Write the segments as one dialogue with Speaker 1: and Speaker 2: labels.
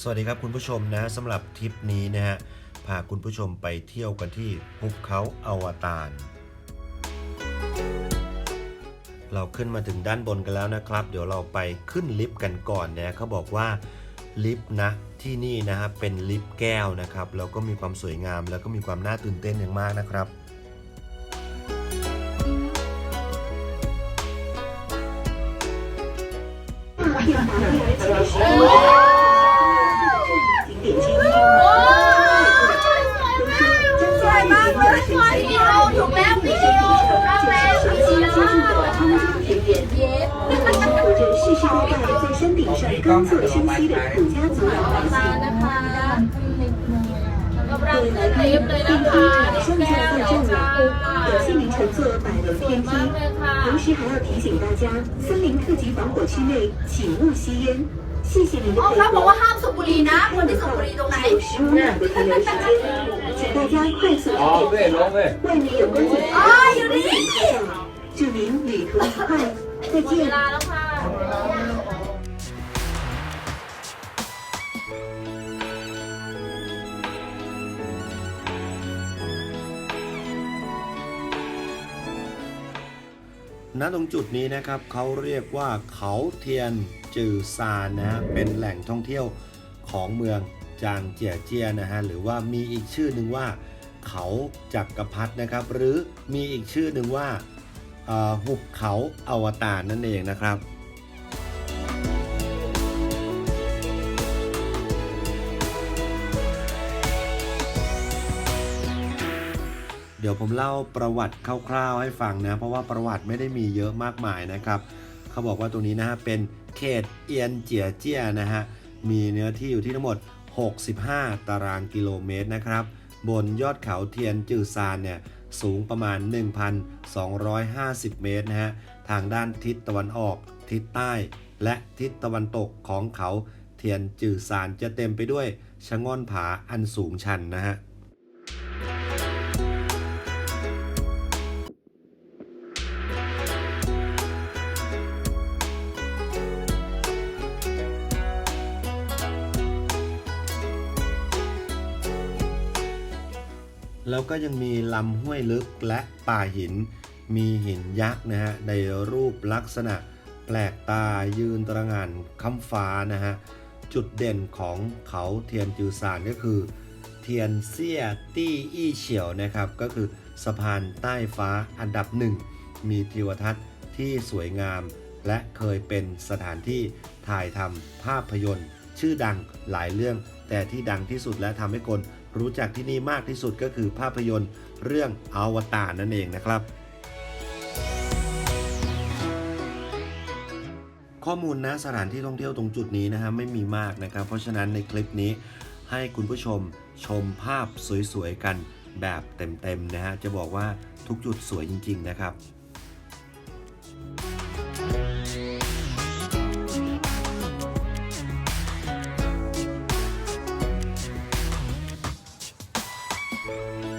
Speaker 1: สวัสดีครับคุณผู้ชมนะสำหรับทริปนี้นะฮะพาคุณผู้ชมไปเที่ยวกันที่ภูเขาอวตารเราขึ้นมาถึงด้านบนกันแล้วนะครับ เดี๋ยวเราไปขึ้นลิฟต์กันก่อนนะเขาบอกว่าลิฟต์นะที่นี่นะฮะเป็นลิฟต์แก้วนะครับแล้วก็มีความสวยงาม แล้วก็มีความน่าตื่นเต้นอย่างมากนะครับ
Speaker 2: เ点击一二三四五六七八九十十一十二十三十四十五十六十七十八
Speaker 3: 十九电梯二一二
Speaker 2: 要二二
Speaker 3: 三二
Speaker 2: 四二五二六二七二
Speaker 3: 八二九二十二一二八二九二十三二一二八二九 谢谢您的
Speaker 2: อ๋อ
Speaker 3: 配
Speaker 2: เขาบอกว่า
Speaker 3: 合。
Speaker 2: ห้ามสูบบุหรี่นะ คนที่สูบบุหรี่ตรงไหน
Speaker 3: 只有十五秒的停留时间，请大家快速
Speaker 4: 哦，对，
Speaker 3: 点
Speaker 4: 龙位。
Speaker 3: 外面有观景台，
Speaker 2: 有的
Speaker 3: 请拍照。祝您旅途愉快，再
Speaker 2: หมดเว
Speaker 3: 见。
Speaker 2: ลาแล้วค่ะ
Speaker 1: ณตรงจุดนี้นะครับเขาเรียกว่าเขาเทียนจือซานนะฮะเป็นแหล่งท่องเที่ยวของเมืองจางเจียเจียนะฮะหรือว่ามีอีกชื่อหนึ่งว่า เขาจักรพรรดินะครับ หรือมีอีกชื่อหนึ่งว่าเอ่อหุบเขาอวตารนั่นเองนะครับ เดี๋ยวผมเล่าประวัติคร่าวๆให้ฟังนะ เพราะว่าประวัติไม่ได้มีเยอะมากมายนะครับ เขาบอกว่าตรงนี้นะฮะเป็นเขตเอียนเจียเจียนะฮะ มีเนื้อที่อยู่ที่ทั้งหมด 65 ตารางกิโลเมตรนะครับ บนยอดเขาเทียนจือซานเนี่ยสูงประมาณ 1,250 เมตรนะฮะ ทางด้านทิศตะวันออก ทิศใต้ และทิศตะวันตกของเขาเทียนจือซานจะเต็มไปด้วยชะง่อนผาอันสูงชันนะฮะ แล้วก็ยังมีลำห้วยลึกและป่าหิน มีหินยักษ์นะฮะในรูปลักษณะแปลกตายืนตระงานค้ำฟ้านะฮะจุดเด่นของเขาเทียนจือซานก็คือ เทียนเซี่ยตี้อี้เฉียวนะครับ ก็คือสะพานใต้ฟ้าอันดับหนึ่ง มีทิวทัศน์ที่สวยงาม และเคยเป็นสถานที่ถ่ายทำภาพยนตร์ ชื่อดังหลายเรื่อง แต่ที่ดังที่สุดและทำให้คน รู้จักที่นี่มากที่สุดก็คือภาพยนตร์เรื่องอวตารนั่นเองนะครับ ข้อมูลนะสถานที่ท่องเที่ยวตรงจุดนี้นะฮะไม่มีมากนะครับ เพราะฉะนั้นในคลิปนี้ให้คุณผู้ชมชมภาพสวยๆกันแบบเต็มๆนะฮะจะบอกว่าทุกจุดสวยจริง ๆ นะครับ ค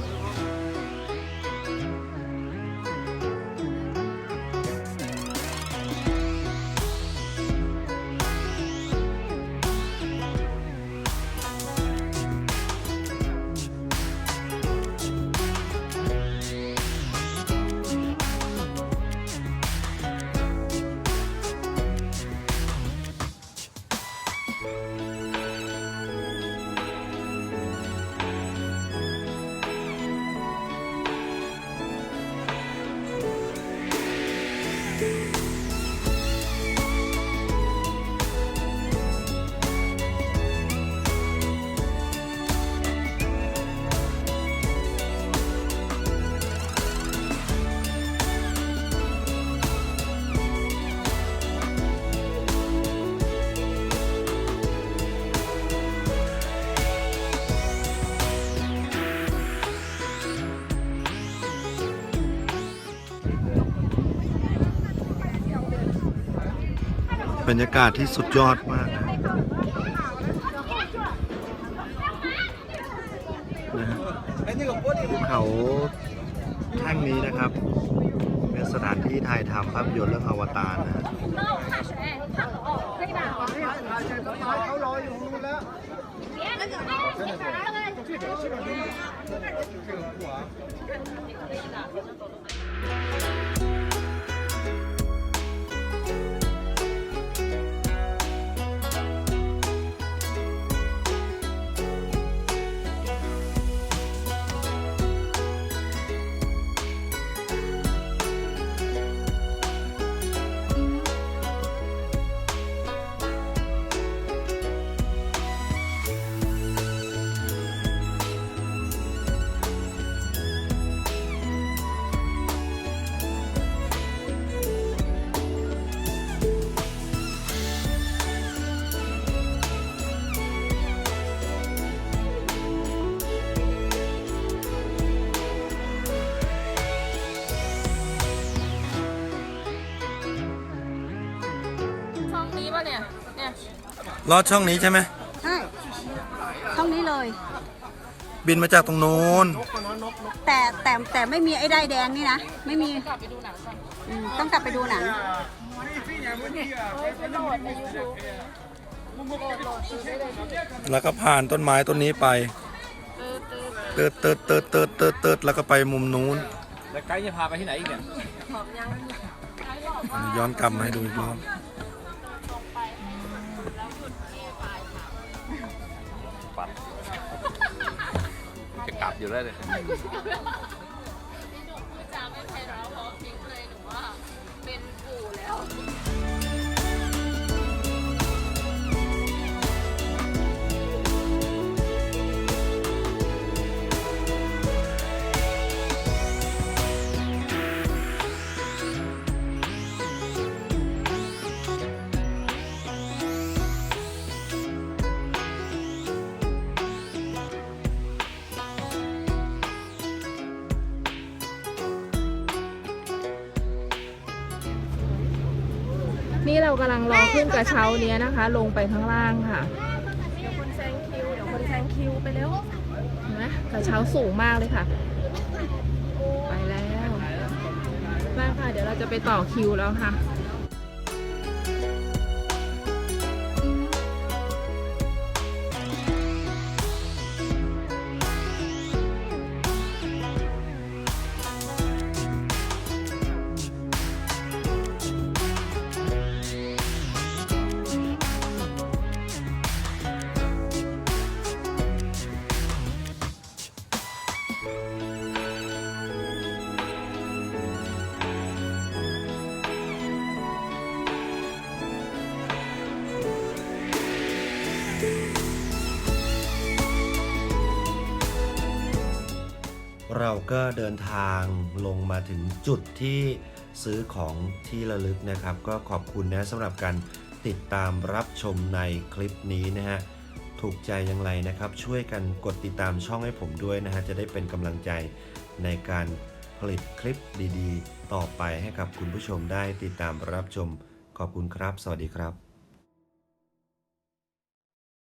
Speaker 1: รรยากาศที่สุดยอดมากนะนะฮะภูเขาแท่งนี้นะครับ เป็นสถานที่ถ่ายทำภาพยนตร์เรื่องอวตารนะฮะ
Speaker 5: ช่ ป่ะเนี่ย เนี่ย
Speaker 1: ลอดช่องนี้ใช่ไหม
Speaker 4: ใช่ช่องนี้เลย
Speaker 1: บินมาจากตรงโน้น
Speaker 4: แต่แต่แต่ไม่มีไอ้ได้ายแดงนี่นะ ไม่มีอืมต้องกลับไปดูหนัง
Speaker 1: แล้วก็ผ่านต้นไม้ต้นนี้ไป เติร์ดเติร์ดเติร์ดเติร์ดเติร์ดเติร์ดแล้วก็ไปมุมนู้น
Speaker 6: แล้วไกด์จะพาไปที่ไหนอีกเนี่ย
Speaker 1: ย้อนกลับมาให้ดูอีกรอบ
Speaker 6: จะกลับอยู่แล้วเลย
Speaker 5: จาไม่ไพเราะเพราะพิงเลยหนูว่าเป็นปู่แล้ว เรากำลังรอขึ้นกระเช้าเนี้ยนะคะ ลงไปข้างล่างค่ะเดี๋ยวคนแซงคิวเดี๋ยวคนแซงคิวไปเร็วเห็นไหมกระเช้าสูงมากเลยค่ะ ไปแล้วมาค่ะ เดี๋ยวเราจะไปต่อคิวแล้วค่ะ
Speaker 1: เราก็เดินทางลงมาถึงจุดที่ซื้อของที่ระลึกนะครับ ก็ขอบคุณนะสำหรับการติดตามรับชมในคลิปนี้นะฮะถูกใจอย่างไรนะครับ ช่วยกันกดติดตามช่องให้ผมด้วยนะฮะจะได้เป็นกำลังใจในการผลิตคลิปดีๆ ต่อไปให้กับคุณผู้ชมได้ติดตามรับชม ขอบคุณครับ สวัสดีครับ